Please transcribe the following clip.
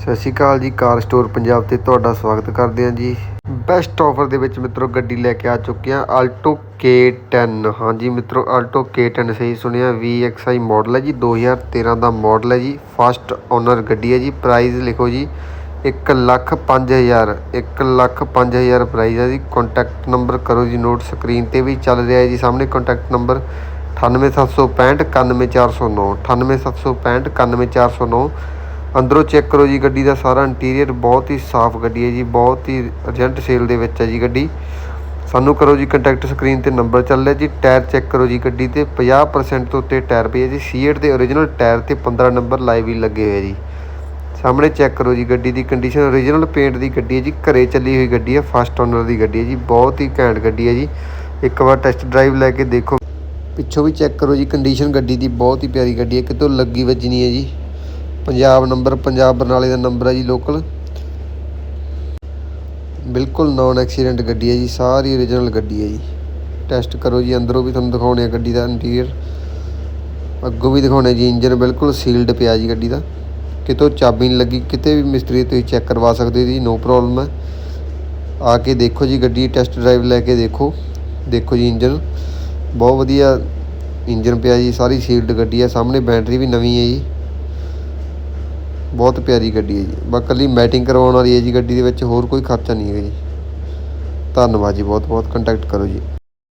ਸਤਿ ਸ਼੍ਰੀ ਅਕਾਲ ਜੀ, ਕਾਰ ਸਟੋਰ ਪੰਜਾਬ ਤੇ ਤੁਹਾਡਾ ਸਵਾਗਤ ਕਰਦੇ ਹਾਂ ਜੀ। ਬੈਸਟ ਆਫਰ ਦੇ ਵਿੱਚ ਮਿੱਤਰੋ, ਗੱਡੀ ਲੈ ਕੇ ਆ ਚੁੱਕੇ ਹਾਂ ਆਲਟੋ K10 ਹਾਂਜੀ ਮਿੱਤਰੋ ਆਲਟੋ K10 ਸਹੀ ਸੁਣਿਆ VXI ਮਾਡਲ ਹੈ ਜੀ 2013 ਦਾ ਮਾਡਲ ਹੈ ਜੀ ਫਸਟ ਓਨਰ ਗੱਡੀ ਹੈ ਜੀ ਪ੍ਰਾਈਸ ਲਿਖੋ ਜੀ 1 ਲੱਖ 5000 1 ਲੱਖ 5000 ਪ੍ਰਾਈਸ ਹੈ ਜੀ ਕੰਟੈਕਟ ਨੰਬਰ ਕਰੋ ਜੀ ਨੋਟ ਸਕਰੀਨ ਤੇ ਵੀ ਚੱਲ ਰਿਹਾ ਹੈ ਜੀ ਸਾਹਮਣੇ ਕੰਟੈਕਟ ਨੰਬਰ 98765 91409 98765 91409 ਅੰਦਰੋਂ ਚੈੱਕ ਕਰੋ ਜੀ ਗੱਡੀ ਦਾ ਸਾਰਾ ਇੰਟੀਰੀਅਰ ਬਹੁਤ ਹੀ ਸਾਫ਼ ਗੱਡੀ ਹੈ ਜੀ, ਬਹੁਤ ਹੀ ਅਰਜੈਂਟ ਸੇਲ ਦੇ ਵਿੱਚ ਹੈ ਜੀ ਗੱਡੀ। ਸਾਨੂੰ ਕਰੋ ਜੀ ਕੰਟੈਕਟ ਸਕਰੀਨ ਤੇ ਨੰਬਰ ਚੱਲ ਰਿਹਾ ਜੀ ਟਾਇਰ ਚੈੱਕ ਕਰੋ ਜੀ ਗੱਡੀ ਤੇ 50% ਤੋਂ ਉੱਤੇ ਟਾਇਰ ਪਏ ਹੈ ਜੀ ਸੀਟ ਦੇ ਓਰੀਜਨਲ ਟਾਇਰ ਤੇ 15 ਨੰਬਰ ਲਾਈਵ ਹੀ ਲੱਗੇ ਹੋਏ ਜੀ। ਸਾਹਮਣੇ ਚੈੱਕ ਕਰੋ ਜੀ ਗੱਡੀ ਦੀ ਕੰਡੀਸ਼ਨ ਓਰੀਜਨਲ ਪੇਂਟ ਦੀ ਗੱਡੀ ਹੈ ਜੀ, ਘਰੇ ਚੱਲੀ ਹੋਈ ਗੱਡੀ ਹੈ ਫਸਟ ਓਨਰ ਦੀ ਗੱਡੀ ਹੈ ਜੀ, ਬਹੁਤ ਹੀ ਘੈਂਟ ਗੱਡੀ ਹੈ ਜੀ। ਇੱਕ ਵਾਰ ਟੈਸਟ ਡਰਾਈਵ ਲੈ ਕੇ ਦੇਖੋ। ਪਿੱਛੋਂ ਵੀ ਚੈੱਕ ਕਰੋ ਜੀ ਕੰਡੀਸ਼ਨ ਗੱਡੀ ਦੀ, ਬਹੁਤ ਹੀ ਪਿਆਰੀ ਗੱਡੀ ਹੈ, ਕਿਤੋਂ ਲੱਗੀ ਵੱਜਣੀ ਹੈ ਜੀ। ਪੰਜਾਬ ਨੰਬਰ, ਪੰਜਾਬ ਬਰਨਾਲੇ ਦਾ ਨੰਬਰ ਹੈ ਜੀ ਲੋਕਲ ਬਿਲਕੁਲ ਨੌਨ ਐਕਸੀਡੈਂਟ ਗੱਡੀ ਹੈ ਜੀ, ਸਾਰੀ ਓਰੀਜਨਲ ਗੱਡੀ ਹੈ ਜੀ। ਟੈਸਟ ਕਰੋ ਜੀ, ਅੰਦਰੋਂ ਵੀ ਤੁਹਾਨੂੰ ਦਿਖਾਉਣੇ ਆ ਗੱਡੀ ਦਾ ਇੰਟੀਰੀਅਰ ਅੱਗੋਂ ਵੀ ਦਿਖਾਉਣੇ ਜੀ ਇੰਜਨ ਬਿਲਕੁਲ ਸੀਲਡ ਪਿਆ ਜੀ ਗੱਡੀ ਦਾ। ਕਿਤੋਂ ਚਾਬੀ ਨਹੀਂ ਲੱਗੀ, ਕਿਤੇ ਵੀ ਮਿਸਤਰੀ ਤੁਸੀਂ ਚੈੱਕ ਕਰਵਾ ਸਕਦੇ ਹੋ ਜੀ ਨੋ ਪ੍ਰੋਬਲਮ ਹੈ ਆ ਕੇ ਦੇਖੋ ਜੀ ਗੱਡੀ ਟੈਸਟ ਡਰਾਈਵ ਲੈ ਕੇ ਦੇਖੋ। ਦੇਖੋ ਜੀ ਇੰਜਨ ਬਹੁਤ ਵਧੀਆ ਇੰਜਨ ਪਿਆ ਜੀ, ਸਾਰੀ ਸੀਲਡ ਗੱਡੀ ਹੈ ਸਾਹਮਣੇ ਬੈਟਰੀ ਵੀ ਨਵੀਂ ਹੈ ਜੀ। ਬਹੁਤ ਪਿਆਰੀ ਗੱਡੀ ਹੈ ਜੀ। ਬਸ ਇਕੱਲੀ ਮੈਟਿੰਗ ਕਰਵਾਉਣ ਵਾਲੀ ਹੈ ਜੀ ਗੱਡੀ ਦੇ ਵਿੱਚ, ਹੋਰ ਕੋਈ ਖਰਚਾ ਨਹੀਂ ਹੈਗਾ ਜੀ। ਧੰਨਵਾਦ ਜੀ ਬਹੁਤ ਬਹੁਤ ਕੰਟੈਕਟ ਕਰੋ ਜੀ।